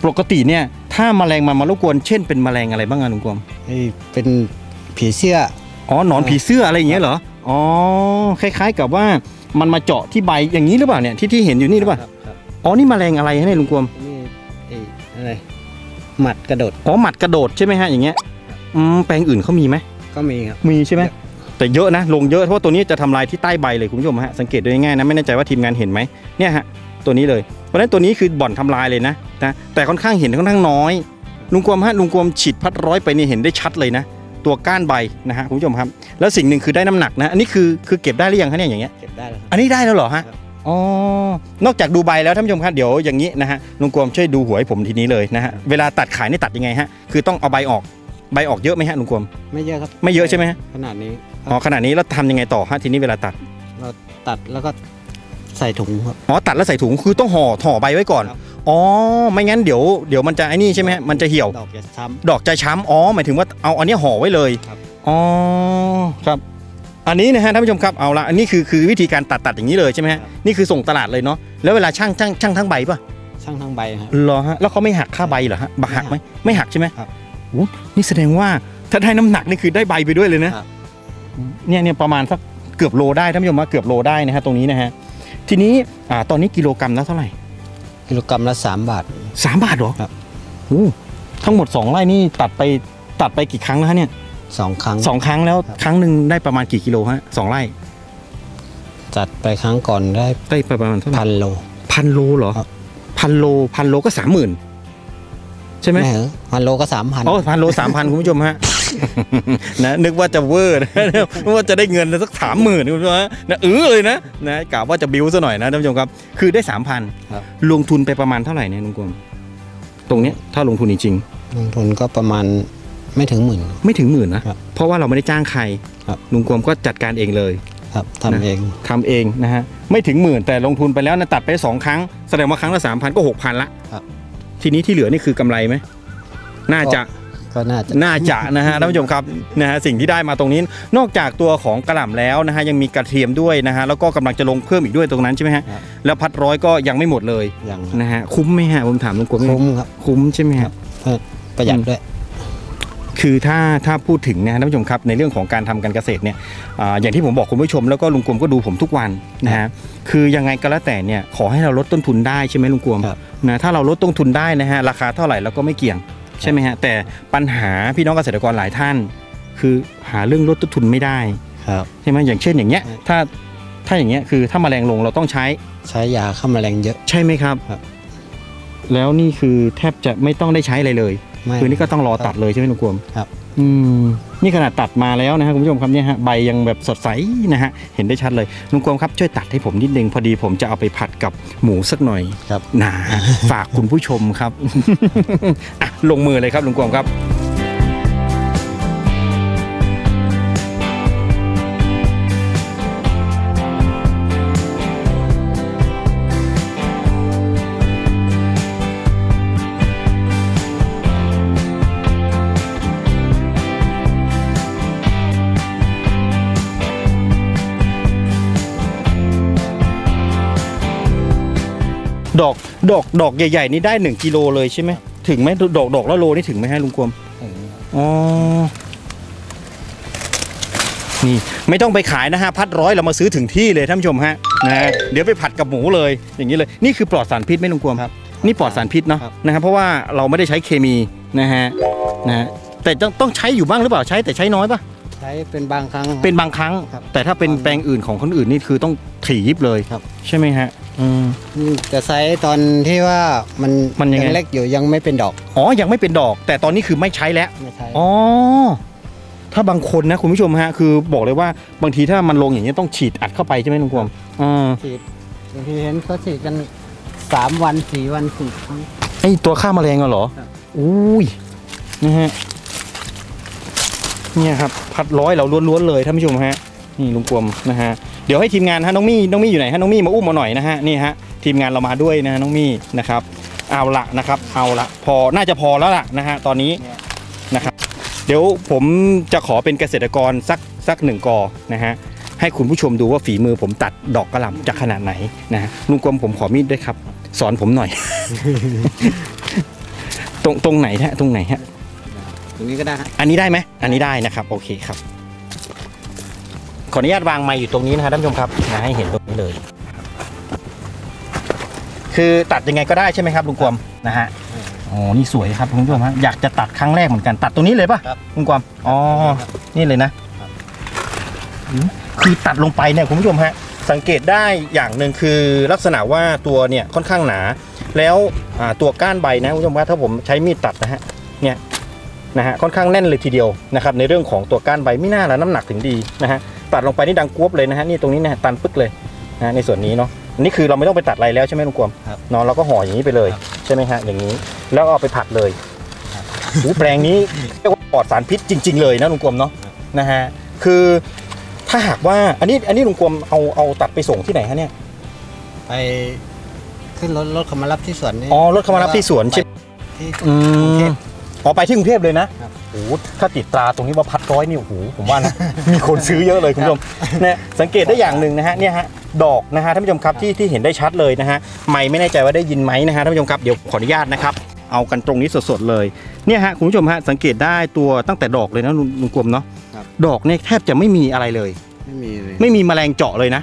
Speaker 2: ปกติเนี่ย ถ้าแมลงมันมารบกวนเช่นเป็นแมลงอะไรบ้างอะลุงกลม
Speaker 3: ไอ้เป็นผีเสื้อ
Speaker 2: อ๋อหนอนผีเสื้ออะไรอย่างเงี้ยเหรออ๋อคล้าย ๆ กับว่า มันมาเจาะที่ใบอย่างนี้หรือเปล่าเนี่ยที่ที่เห็นอยู่นี่หรือเปล่า
Speaker 3: ครับครับ
Speaker 2: อ๋อนี่แมลงอะไรฮะเนี่ยลุงกลม
Speaker 3: นี่ไอ้อะไรหมัดกระโดด
Speaker 2: อ๋อหมัดกระโดดใช่ไหมฮะอย่างเงี้ยอืมแปลงอื่นเขามีไหม
Speaker 3: ก็มีครับ
Speaker 2: มีใช่ไหมแต่เยอะนะลงเยอะเพราะว่าตัวนี้จะทำลายที่ใต้ใบเลยคุณผู้ชมฮะสังเกตดูง่ายๆนะไม่แน่ใจว่าทีมงานเห็นไหมเนี่ยฮะตัวนี้เลยเพราะฉะนั้นตัวนี้คือบ่อนทำลายเลยนะนะแต่ค่อนข้างเห็นค่อนข้างน้อยลุงกวมฮะลุงกวมฉีดพัดร้อยไปเนี่ยเห็นได้ชัดเลยนะ ตัวก้านใบนะฮะคุณผู้ชมครับ แล้วสิ่งหนึ่งคือได้น้ำหนักนะอันนี้คือคือเก็บได้หรือยังคะเนี่ยอย่างเงี้ย
Speaker 3: เก็บได้แล้วครับ
Speaker 2: อันนี้ได้แล้วเหรอฮะ
Speaker 3: ครับ
Speaker 2: อ๋อนอกจากดูใบแล้วท่านผู้ชมครับเดี๋ยวอย่างนี้นะฮะลุงกวมช่วยดูหัวให้ผมทีนี้เลยนะฮะเวลาตัดขายนี่ตัดยังไงฮะคือต้องเอาใบออกใบออกเยอะไหมฮะลุงกวม
Speaker 3: ไม่เยอะครับ
Speaker 2: ไม่เยอะใช่ไหมฮะ
Speaker 3: ขนาดนี้
Speaker 2: อ๋อขนาดนี้แล้วทำยังไงต่อฮะทีนี้เวลาตัด
Speaker 3: เราตัดแล้วก็ ใส่ถุงครับ
Speaker 2: อ๋อตัดแล้วใส่ถุงคือต้องห่อห่อใบไว้ก่อน
Speaker 3: ครับ
Speaker 2: อ๋อไม่งั้นเดี๋ยวเดี๋ยวมันจะไอ้นี่ใช่ไหมฮะมันจะเหี่ยว
Speaker 3: ดอกจะช้
Speaker 2: ดอกจะช้ำอ๋อหมายถึงว่าเอาอันนี้ห่อไว้เลย
Speaker 3: ครับ
Speaker 2: อ๋อครับ อันนี้นะฮะท่านผู้ชมครับเอาละอันนี้คือคือวิธีการตัดตัดอย่างนี้เลยใช่ไหมฮะนี่คือส่งตลาดเลยเนาะแล้วเวลาช่างช่างช่างทั้งใบป่ะำ
Speaker 3: ช่างทั้งใบครับ
Speaker 2: เหรอฮะแล้วเขาไม่หักค่าใบเหรอฮะบหักไหมไม่หักใช่ไหม
Speaker 3: ครับ
Speaker 2: โอ้นี่แสดงว่าถ้าได้น้ำหนักนี่คือได้ใบไปด้วยเลยนะครับ เนี่ยเนี่ยประมาณสักเกือบโลได้ท่านผู้ชมว่าเกือบโลได้นะฮะตรงนี้นะฮะ ทีนี้อ่าตอนนี้กิโลกรัมละเท่าไหร่
Speaker 3: กิโลกรัมละสามบาท
Speaker 2: สามบาทเหรอ
Speaker 3: ครับ
Speaker 2: โอ้ทั้งหมดสองไร่นี่ตัดไปตัดไปกี่ครั้งแล้วฮะเนี่ย
Speaker 3: สองครั้ง
Speaker 2: สองครั้งแล้ว
Speaker 3: ครับ
Speaker 2: ครั้งหนึ่งได้ประมาณกี่กิโลฮะสองไร่
Speaker 3: จัดไปครั้งก่อนได้
Speaker 2: ได้ประมาณเท่าไหร่
Speaker 3: พันโล
Speaker 2: พันโลเหรอ
Speaker 3: ครับ
Speaker 2: พันโลพันโลก็สามหมื่นใช่ไหม
Speaker 3: ไม่เหรอพันโลก็สามพัน
Speaker 2: โอ้พันโลสามพันคุณผู้ชมฮะ นะนึกว่าจะเวอร์นะนึกว่าจะได้เงินสักสามหมื่นคุณผู้ชมฮะนะเออเลยนะนะกะว่าจะบิ้วซะหน่อยนะท่านผู้ชมครับคือได้สามพัน
Speaker 3: ครับ
Speaker 2: ลงทุนไปประมาณเท่าไหร่เนี่ยลุงกรมตรงเนี้ยถ้าลงทุนจริง
Speaker 3: ลงทุนก็ประมาณไม่ถึงหมื่น
Speaker 2: ๆไม่ถึงหมื่นนะครับเพราะว่าเราไม่ได้จ้างใคร
Speaker 3: ครับ
Speaker 2: ลุงกรมก็จัดการเองเลย
Speaker 3: ครับทำเอง
Speaker 2: ทำเองนะฮะไม่ถึงหมื่นแต่ลงทุนไปแล้วนะตัดไปสองครั้ง แสดงว่าครั้งละสามพันก็หกพันละ
Speaker 3: ครับ
Speaker 2: ทีนี้ที่เหลือนี่คือกำไรไหมน่าจะ
Speaker 3: ก็น่าจะ
Speaker 2: น่าจะนะฮะท่านผู้ชมครับนะฮะสิ่งที่ได้มาตรงนี้ นอกจากตัวของกระหล่ำแล้วนะฮะยังมีกระเทียมด้วยนะฮะแล้วก็กำลังจะลงเพิ่มอีกด้วยตรงนั้นใช่ไหมฮะ
Speaker 3: ครับ
Speaker 2: แล้วพัดร้อยก็ยังไม่หมดเลย
Speaker 3: อย่าง
Speaker 2: นะฮะคุ้มไหมฮะผมถามลุงกรม
Speaker 3: คุ้มครับ
Speaker 2: คุ้มใช่ไหม
Speaker 3: ค
Speaker 2: ฮะ
Speaker 3: รับเพื่อประหยัดด้วย
Speaker 2: คือถ้าถ้าพูดถึงนะฮะท่านผู้ชมครับในเรื่องของการทำการเกษตรเนี่ยอาอย่างที่ผมบอกคุณผู้ชมแล้วก็ลุงกรมก็ดูผมทุกวันนะฮะคือยังไงก็แล้วแต่เนี่ยขอให้เราลดต้นทุนได้ใช่ไหมลุงกรม
Speaker 3: ครับ
Speaker 2: นะถ้าเราลดต้นทุนได้นะฮะราคาเท่าไหร่เราก็ไม่เกี่ยง ใช่ไหมฮะแต่ปัญหาพี่น้องเกษตรกรหลายท่าน คือหาเรื่องลดต้นทุนไม่ได้
Speaker 3: ครับ
Speaker 2: ใช่ไหมอย่างเช่นอย่างเงี้ย
Speaker 3: ใช่
Speaker 2: ถ้าถ้าอย่างเงี้ยคือถ้าแมลงลงเราต้องใช้
Speaker 3: ใช้ยาฆ่าแมลงเยอะ
Speaker 2: ใช่ไหมครับ
Speaker 3: ครับ
Speaker 2: แล้วนี่คือแทบจะไม่ต้องได้ใช้อะไรเลย
Speaker 3: ไม่
Speaker 2: คือนี่ก็ต้องรอตัดเลยใช่ไหมลุงกวม
Speaker 3: ครับ
Speaker 2: อืมนี่ขนาดตัดมาแล้วนะฮะคุณผู้ชมครับเนี่ยฮะใบยังแบบสดใสนะฮะเห็นได้ชัดเลยลุงกรมครับช่วยตัดให้ผมนิดนึงพอดีผมจะเอาไปผัดกับหมูสักหน่อย
Speaker 3: ครับ
Speaker 2: นะฮะฝากคุณผู้ชมครับ อะลงมือเลยครับลุงกรมครับ ดอกดอกดอกใหญ่ๆนี่ได้หนึ่งกิโลเลยใช่ไหมถึงไหมดอกดอกละโลนี่ถึงไหมฮะลุงกรมอ๋อนี่ไม่ต้องไปขายนะฮะพัดร้อยเรามาซื้อถึงที่เลยท่านผู้ชมฮะนะเดี๋ยวไปผัดกับหมูเลยอย่างนี้เลยนี่คือปลอดสารพิษไหมลุงกรม
Speaker 3: ครับ
Speaker 2: นี่ปลอดสารพิษเนาะ
Speaker 3: ครับ
Speaker 2: นะครับเพราะว่าเราไม่ได้ใช้เคมีนะฮะนะฮะแต่ต้องต้องใช้อยู่บ้างหรือเปล่าใช้แต่ใช้น้อยปะ
Speaker 3: ใช้เป็นบางครั้ง
Speaker 2: เป็นบางครั้ง
Speaker 3: ครับ
Speaker 2: แต่ถ้าเป็นแปลงอื่นของคนอื่นนี่คือต้องถี่ยิบเลย
Speaker 3: ครับ
Speaker 2: ใช่ไหมฮะอืม
Speaker 3: อืม จะใช้ตอนที่ว่ามัน
Speaker 2: มันยังไง
Speaker 3: เล็กอยู่ยังไม่เป็นดอก
Speaker 2: อ๋อ ยังไม่เป็นดอก แต่ตอนนี้คือไม่ใช้แล้ว
Speaker 3: ไม่ใช่
Speaker 2: อ๋อ ถ้าบางคนนะคุณผู้ชมฮะ คือบอกเลยว่าบางทีถ้ามันลงอย่างนี้ยต้องฉีดอัดเข้าไปใช่ไหมลุงกวมอ่า
Speaker 3: ฉีดบางทีเห็นเขาฉีดกันสามวันสี่วันสี่ครั้ง
Speaker 2: ไอตัวฆ่าแมลงอะเหรอ
Speaker 3: ครับ
Speaker 2: อุ้ย นะฮะ เนี่ยครับพัดร้อยเราล้วนๆเลยท่านผู้ชมฮะนี่ลุงกวมนะฮะเดี๋ยวให้ทีมงานฮะน้องมี่น้องมี่อยู่ไหนฮะน้องมี่มาอุ้มมาหน่อยนะฮะนี่ฮะทีมงานเรามาด้วยนะฮะน้องมี่นะครับเอาละนะครับเอาละพอน่าจะพอแล้วล่ะนะฮะตอนนี้นะครับเดี๋ยวผมจะขอเป็นเกษตรกรสักสักหนึ่งกอนะฮะให้คุณผู้ชมดูว่าฝีมือผมตัดดอกกระหล่ำจะขนาดไหนนะลุงกรมผมขอมีดด้วยครับ สอนผมหน่อย ตรงตรงไหนฮะตรงไหนฮะ
Speaker 3: ตรงนี้ก็ได้ฮะ
Speaker 2: อันนี้ได้ไหมอันนี้ได้นะครับ โอเคครับ ขออนุญาตวางไม้อยู่ตรงนี้นะครับท่านผู้ชมครับนะให้เห็นตรงนี้เลย คือตัดยังไงก็ได้ใช่ไหมครับลุงกวมนะฮะอ๋อนี่สวยครับคุณผู้ชมฮะอยากจะตัดครั้งแรกเหมือนกันตัดตรงนี้เลยป่ะ
Speaker 3: ครับ
Speaker 2: ลุงกวมอ๋อนี่เลยนะอืมคือตัดลงไปเนี่ยคุณผู้ชมฮะสังเกตได้อย่างหนึ่งคือลักษณะว่าตัวเนี่ยค่อนข้างหนา แล้วอ่าตัวก้านใบนะคุณผู้ชมว่าถ้าผมใช้มีดตัดนะฮะเนี่ย นะฮะค่อนข้างแน่นเลยทีเดียวนะครับในเรื่องของตัวก้านใบไม่น่าละน้ำหนักถึงดีนะฮะตัดลงไปนี่ดังกวบเลยนะฮะนี่ตรงนี้นะฮะตันปึ๊กเลยนะฮะในส่วนนี้เนาะอันนี่คือเราไม่ต้องไปตัดอะไรแล้วใช่ไหมลุงกวม
Speaker 3: ครับ
Speaker 2: เนาะเราก็ห่ออย่างนี้ไปเลย
Speaker 3: ครับ
Speaker 2: ใช่ไหมฮะอย่างนี้ แล้วเอาไปผัดเลย
Speaker 3: ครับ
Speaker 2: โอ้แปลงนี้เรียกว่าปลอดสารพิษจริง ๆ เลยนะลุงกวมเนาะนะฮะคือถ้าหากว่าอันนี้อันนี้ลุงกวมเอาเอาตัดไปส่งที่ไหนฮะเนี่ย
Speaker 3: ไปขึ้นรถรถเขามารับที่สวนนี่
Speaker 2: อ๋อรถเขามารับที่สวนใช่ไหม
Speaker 3: ที่
Speaker 2: อื
Speaker 3: กรุงเท
Speaker 2: ม
Speaker 3: พ
Speaker 2: อ๋อไปที่กรุงเทพเลยนะครับโอ้โหถ้าติดตราตรงนี้ว่าพัดร้อยนี่โอ้โหผมว่านะมีคนซื้อเยอะเลยคุณผู้ชมเนี่ยสังเกตได้อย่างหนึ่งนะฮะเนี่ยฮะดอกนะฮะท่านผู้ชมครับที่ที่เห็นได้ชัดเลยนะฮะไม่ไม่แน่ใจว่าได้ยินไหมนะฮะท่านผู้ชมครับเดี๋ยวขออนุญาตนะครับเอากันตรงนี้สดๆเลยเนี่ยฮะคุณผู้ชมฮะสังเกตได้ตัวตั้งแต่ดอกเลยนะลุงลุงกลมเนาะ
Speaker 3: ครับ
Speaker 2: ดอกเนี่ยแทบจะไม่มีอะไรเลย
Speaker 3: ไม่มีเลย
Speaker 2: ไม่มีแมลงเจาะเลยนะ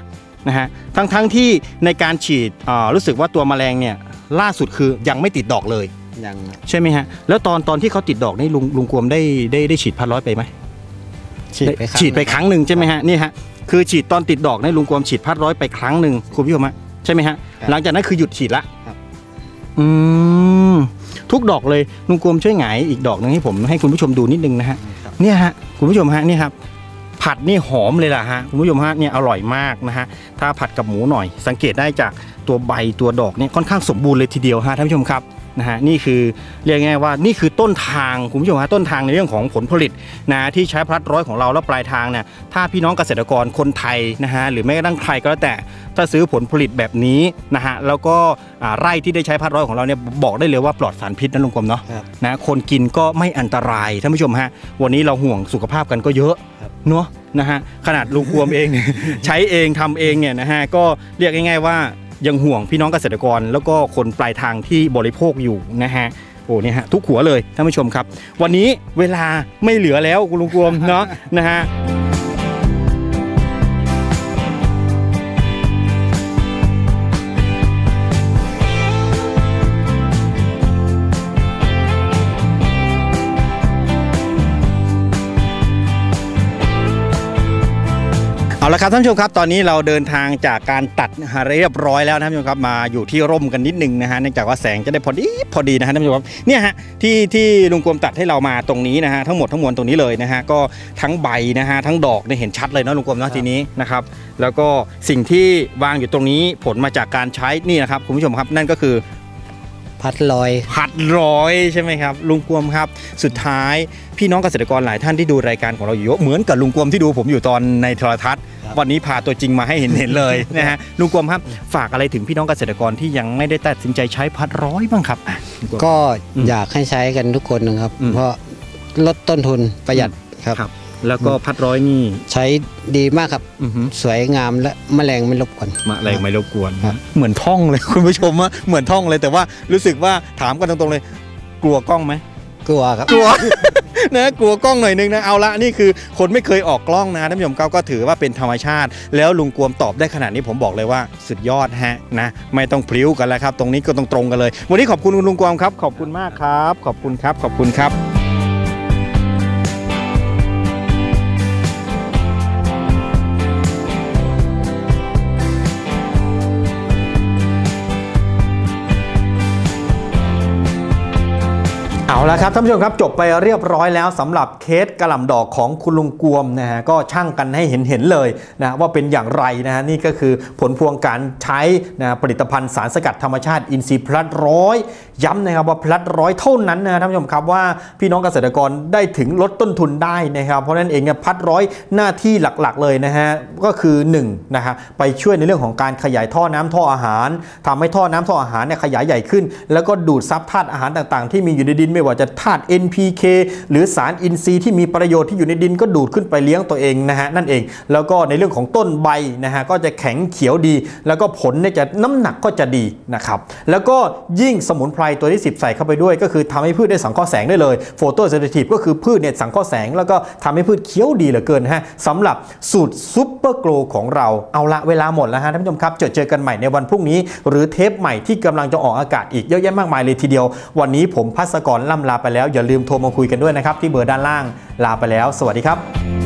Speaker 2: นะฮะทั้งทั้งที่ในการฉีดอ่ารู้สึกว่าตัวแมลงเนี่ยล่าสุดคือยังไม่ติดดอกเลย
Speaker 3: ยังนะ
Speaker 2: ใช่ไหมฮะ แล้วตอนตอนที่เขาติดดอกนี่ลุงลุงกวมได้ได้ได้ฉีดพันร้อยไปไหม
Speaker 3: ฉีดไปครั้ง
Speaker 2: ฉีดไปครั้งหนึ่งใช่ไหมฮะนี่ฮะคือฉีดตอนติดดอกนี่ลุงกวมฉีดพันร้อยไปครั้งหนึ่งคุณผู้ชมฮะใช่ไหมฮะ
Speaker 3: ครับ
Speaker 2: หลังจากนั้นคือหยุดฉีดละ
Speaker 3: ครับ
Speaker 2: อืมทุกดอกเลยลุงกวมช่วยหงายอีกดอกหนึงให้ผมให้คุณผู้ชมดูนิดนึงนะฮะ
Speaker 3: ครับ
Speaker 2: เนี่ยฮะคุณผู้ชมฮะนี่ครับผัดนี่หอมเลยล่ะฮะคุณผู้ชมฮะเนี่ยอร่อยมากนะฮะถ้าผัดกับหมูหน่อย สังเกตได้จากตัวใบตัวดอกเนี่ยค่อนข้างสมบูรณ์เลยทีเดียวฮะท่านผู้ชมครับ นะฮะนี่คือเรียกง่ายๆว่านี่คือต้นทางคุณผู้ชมฮะต้นทางในเรื่องของผลผลิตนะที่ใช้พลัดร้อยของเราแล้วปลายทางเนี่ยถ้าพี่น้องเกษตรกรคนไทยนะฮะหรือแม้กระทั่งใครก็แล้วแต่ถ้าซื้อผลผลิตแบบนี้นะฮะแล้วก็อ่าไร่ที่ได้ใช้พัดร้อยของเราเนี่ยบอกได้เลยว่าปลอดสารพิษนะลุงกรมเนาะ
Speaker 3: ครับ
Speaker 2: นะคนกินก็ไม่อันตรายท่านผู้ชมฮะวันนี้เราห่วงสุขภาพกันก็เยอะ
Speaker 3: ครับ
Speaker 2: เนาะนะฮะขนาดลุงควมเองใช้เองทำเองเนี่ยนะฮะก็เรียกง่ายๆว่า ยังห่วงพี่น้องเกษตรกร แล้วก็คนปลายทางที่บริโภคอยู่นะฮะโอ้เนี่ยฮะทุกหัวเลยท่านผู้ชมครับ วันนี้เวลาไม่เหลือแล้วคุณลุงกวมเนาะนะฮะ เอาละครับท่านผู้ชมครับตอนนี้เราเดินทางจากการตัดหาเรียบร้อยแล้วนะท่านผู้ชมครับมาอยู่ที่ร่มกันนิดนึงนะฮะเนื่องจากว่าแสงจะได้พอดีพอดีนะฮะท่านผู้ชมครับเนี่ยฮะที่ที่ลุงกรมตัดให้เรามาตรงนี้นะฮะทั้งหมดทั้งมวลตรงนี้เลยนะฮะก็ทั้งใบนะฮะทั้งดอกเนี่ยเห็นชัดเลยเนาะลุงกรมเนาะทีนี้นะครับแล้วก็สิ่งที่วางอยู่ตรงนี้ผลมาจากการใช้นี่นะครับคุณผู้ชมครับนั่นก็คือ
Speaker 3: พัดลอย
Speaker 2: ผัดร้อยใช่ไหมครับ ลุงกวมครับ สุดท้ายพี่น้องเกษตรกรหลายท่านที่ดูรายการของเราอยู่เยอะเหมือนกับลุงกวมที่ดูผมอยู่ตอนในโทรทัศน์
Speaker 3: ครับ
Speaker 2: วันนี้พาตัวจริงมาให้เห็นเห็นเลยนะฮะลุงกวมครับฝากอะไรถึงพี่น้องเกษตรกรที่ยังไม่ได้ตัดสินใจใช้พัดร้อยบ้างครับอะลุงวม
Speaker 3: ก็
Speaker 2: อืม
Speaker 3: อยากให้ใช้กันทุกคนนะครับ
Speaker 2: อืม
Speaker 3: เพราะลดต้นทุนประหยัดครับ
Speaker 2: ครับ แล้วก็พัดร้อยนี่
Speaker 3: ใช้ดีมากครับ
Speaker 2: อือหือ
Speaker 3: สวยงามและแมลงไม่รบกวน
Speaker 2: มาอะไรไม่รบกวน
Speaker 3: ครับ
Speaker 2: เหมือนท่องเลยคุณผู้ชมว่าเหมือนท่องเลยแต่ว่ารู้สึกว่าถามกันตรงๆเลย กลัวกล้องไหม
Speaker 3: กลัวครับ
Speaker 2: กลัวนะกลัวกล้องหน่อยนึงนะเอาละนี่คือคนไม่เคยออกกล้องนะท่านผู้ชมก็ก็ถือว่าเป็นธรรมชาติ แล้วลุงกวมตอบได้ขนาดนี้ผมบอกเลยว่าสุดยอดฮะนะไม่ต้องพลิ้วกันแล้วครับ ตรงนี้ก็ตรงตรงๆกันเลย วันนี้ขอบคุณคุณลุงกวมครับ ขอบคุณมากครับ ขอบคุณครับ ขอบคุณครับ ละครับท่านผู้ชมครับจบไปเรียบร้อยแล้วสำหรับเคสกระหล่ำดอกของคุณลุงกวมนะฮะก็ช่างกันให้เห็นเห็นๆเลยนะว่าเป็นอย่างไรนะฮะนี่ก็คือผลพวงการใช้นะผลิตภัณฑ์สารสกัดธรรมชาติอินทรีย์พลัดร้อยย้ำนะครับว่าพลัดร้อยเท่านั้นนะท่านผู้ชมครับว่าพี่น้องเกษตรกรได้ถึงลดต้นทุนได้นะครับ เพราะฉะนั้นเองเนี่ยพลัดร้อยหน้าที่หลักๆเลยนะฮะก็คือ1นะฮะไปช่วยในเรื่องของการขยายท่อน้ำท่ออาหารทำให้ท่อน้ำท่ออาหารเนี่ยขยายใหญ่ขึ้น แล้วก็ดูดซับธาตุอาหารต่างๆ ที่มีอยู่ในดินไม่ว่าจะธาตุ NPK หรือสารอินทรีย์ที่มีประโยชน์ที่อยู่ในดินก็ดูดขึ้นไปเลี้ยงตัวเองนะฮะนั่นเอง แล้วก็ในเรื่องของต้นใบนะฮะก็จะแข็งเขียวดี แล้วก็ผลเนี่ยจะน้ำหนักก็จะดีนะครับแล้วก็ยิ่งสมุนไพรตัวที่ 10 ใส่เข้าไปด้วยก็คือทำให้พืชได้สังเคราะห์แสงได้เลยโฟโตเซนซิทีฟก็คือพืชเนี่ยสังเคราะห์แสง แล้วก็ทำให้พืชเขียวดีเหลือเกินฮะสำหรับสูตรซุปเปอร์โกลของเราเอาละเวลาหมดแล้วฮะท่านผู้ชมครับเจอเจอกันใหม่ในวันพรุ่งนี้ หรือเทปใหม่ที่กำลังจะออกอากาศอีกเยอะแยะมากมายเลยทีเดียว วันนี้ผมพัสกรล่ำลาไปแล้วอย่าลืมโทรมาคุยกันด้วยนะครับที่เบอร์ด้านล่างลาไปแล้ว สวัสดีครับ